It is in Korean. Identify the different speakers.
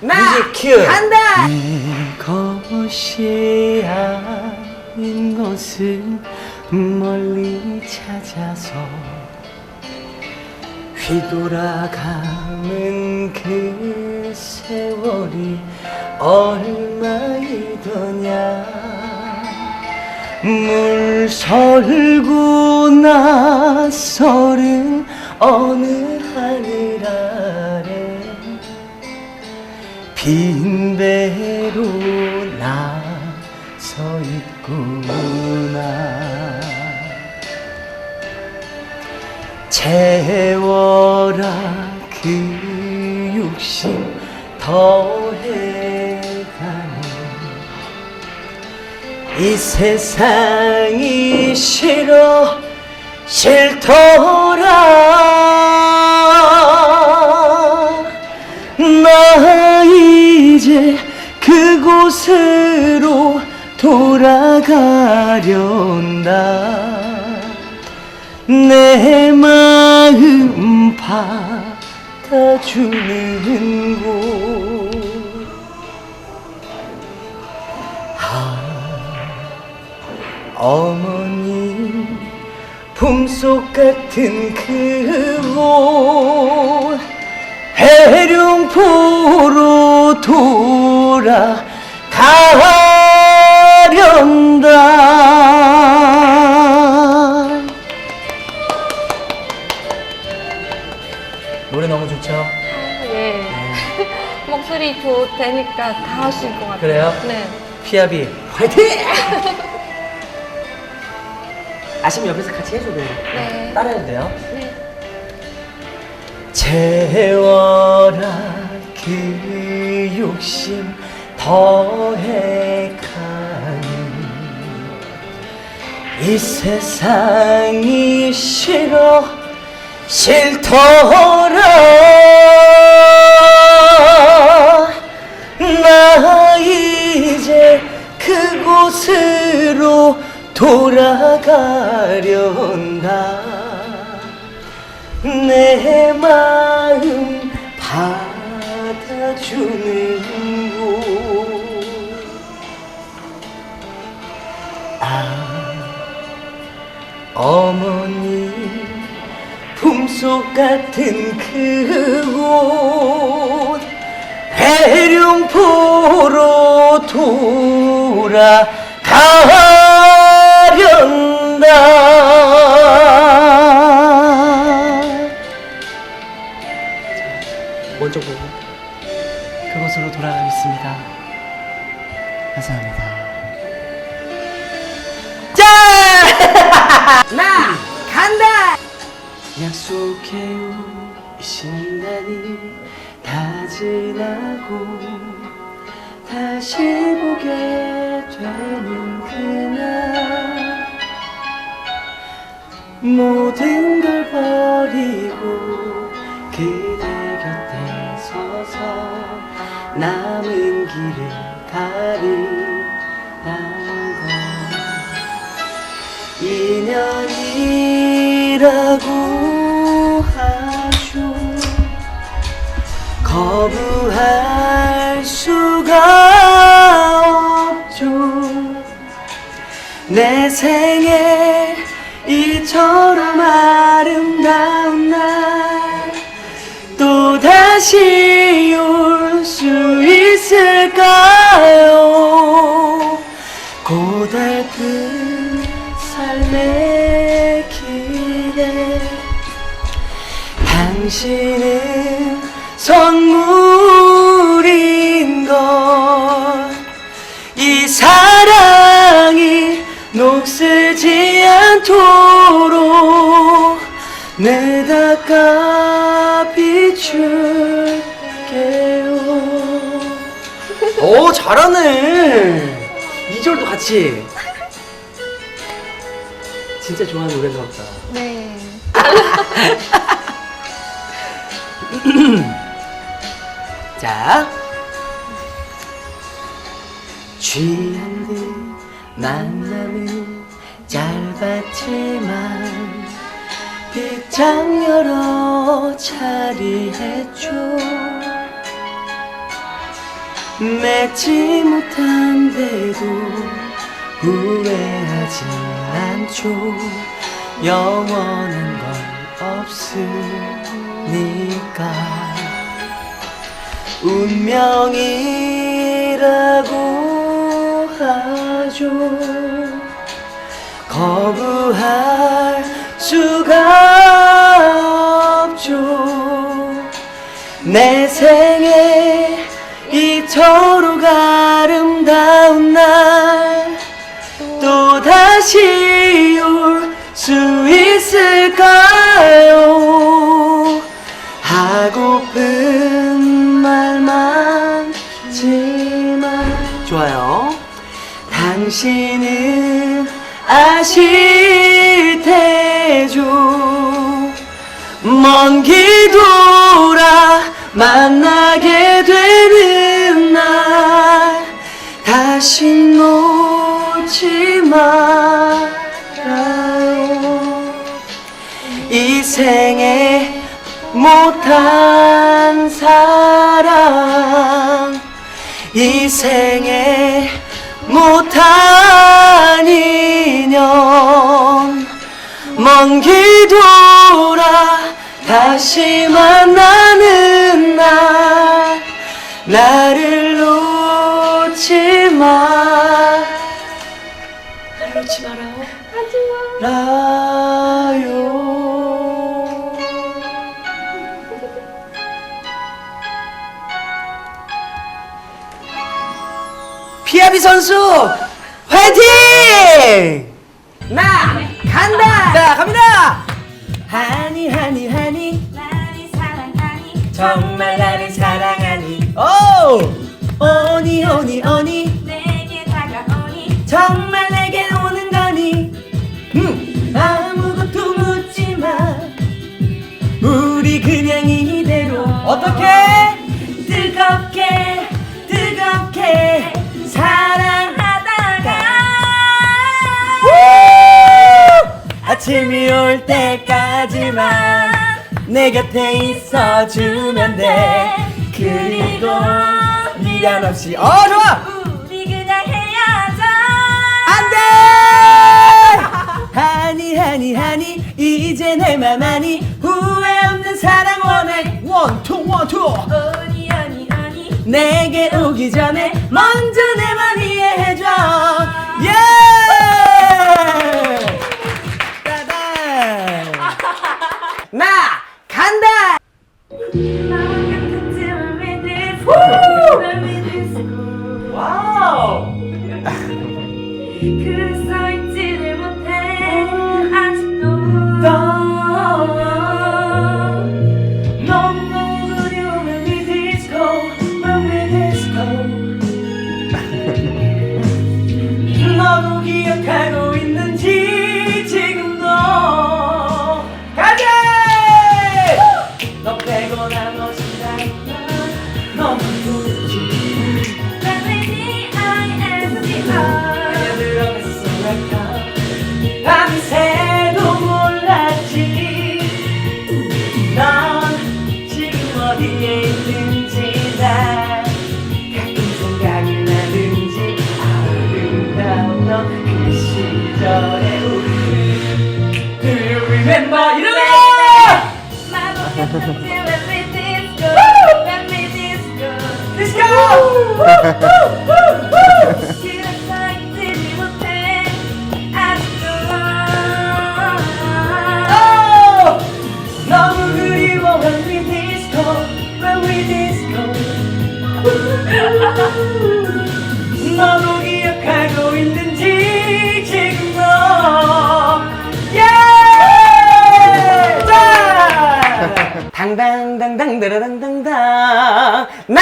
Speaker 1: 나
Speaker 2: 뮤직 큐.
Speaker 1: 간다.
Speaker 2: 것이 아닌 것을 멀리 찾아서 휘돌아가는 그 세월이 얼마이더냐 물설고 나서른 어느 빈 배로 나서 있구나. 채워라 그 욕심 더해가는 이 세상이 싫어 싫더라 돌아가련다. 내 마음 받아주는 곳. 어머니 품속 같은 그곳. 해룡포로 돌아 다
Speaker 3: 하실 것 같아요.
Speaker 2: 그래요?
Speaker 3: 네.
Speaker 2: 피아비 화이팅! 아시면 옆에서 같이 해줘도 돼요
Speaker 3: 네.
Speaker 2: 따라해도 돼요
Speaker 3: 네.
Speaker 2: 채워라 그 욕심 더해가는 이 세상이 싫어 싫더라 돌아가련다. 내 마음 받아주는 곳 아, 어머니 품속 같은 그곳 해룡포로 돌아 가련다 먼저 보고 그곳으로 돌아가겠습니다. 감사합니다. 짠!
Speaker 1: 나 간다.
Speaker 2: 약속해요 이 순간이 다 지나고 다시 보게 되는 그날 모든 걸 버리고 그대 곁에 서서 남은 길을 가리란 것 인연이라고 하죠. 거부할 수가 없죠. 내 생에 이처럼 아름다운 날 또 다시 올 수 있을까요? 고달픈 삶의 길에 당신은 선물 내 닦아 비출게요. 오 잘하네. 2절도 같이. 진짜 좋아하는 노래인가 보다.
Speaker 3: 네.
Speaker 2: 자. 취한 듯 만남은 짧았지만 빗장 여러 차례 했죠 맺지 못한데도 후회하지 않죠. 영원한 건 없으니까. 운명이라고 하죠. 거부할 수가 돌아 만나게 되는 날 다시 놓지 말아요. 이 생에 못한 사랑 이 생에 못한 인연 먼길 돌아 다시 만나는 날 나를 놓지 마. 나를 놓지 말아요. 라요. 피아비 선수 화이팅! 정말 나를 사랑하니. 오! 오니 오니 오니.
Speaker 3: 내게 다가오니.
Speaker 2: 정말 내게 오는 거니. 음, 아무것도 묻지 마 우리 그냥 이대로. 어떻게? 뜨겁게 뜨겁게 사랑하다가 아침이 올 때까지만 내 곁에 있어주면 돼. 그리고 미련 없이. 어 좋아!
Speaker 3: 우리 그냥 헤어져.
Speaker 2: 안돼! 하니 하니 하니 이제 내맘 아니. 후회 없는 사랑 원해. 원투 원투
Speaker 3: 오니 오니 오니.
Speaker 2: 내게 오기 전에 먼저 내 맘 이해해줘. 예 와우 Let me disco. Let me disco.
Speaker 3: Disco.
Speaker 2: 자! 당당당당다라당당당 나